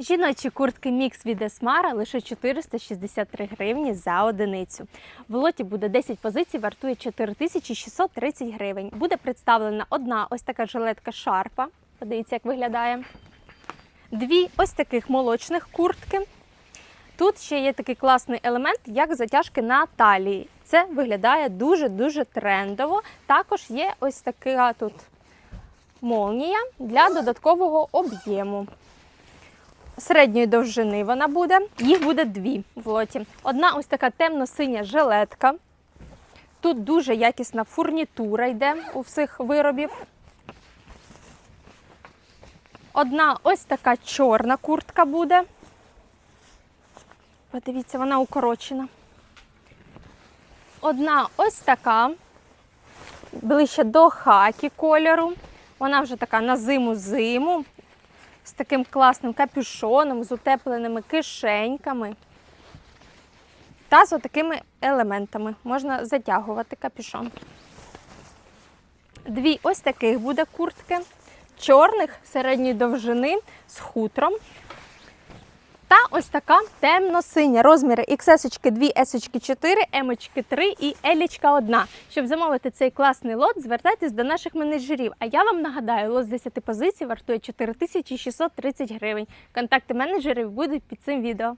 Жіночі куртки мікс від Есмара лише 463 гривні за одиницю. В лоті буде 10 позицій, вартує 4630 гривень. Буде представлена одна ось така жилетка шарпа. Подивіться, як виглядає. Дві ось таких молочних куртки. Тут ще є такий класний елемент, як затяжки на талії. Це виглядає дуже-дуже трендово. Також є ось така тут молнія для додаткового об'єму. Середньої довжини вона буде. Їх буде дві в лоті. Одна ось така темно-синя жилетка. Тут дуже якісна фурнітура йде у всіх виробів. Одна ось така чорна куртка буде. Подивіться, вона укорочена. Одна ось така, ближче до хакі кольору. Вона вже така на зиму-зиму, з таким класним капюшоном, з утепленими кишеньками. Та з отакими елементами. Можна затягувати капюшон. Дві ось таких буде куртки, чорних середньої довжини з хутром. Ось така темно-синя. Розміри XS 2, S 4, M 3 і L 1. Щоб замовити цей класний лот, звертайтесь до наших менеджерів. А я вам нагадаю, лот з 10 позицій вартує 4630 гривень. Контакти менеджерів будуть під цим відео.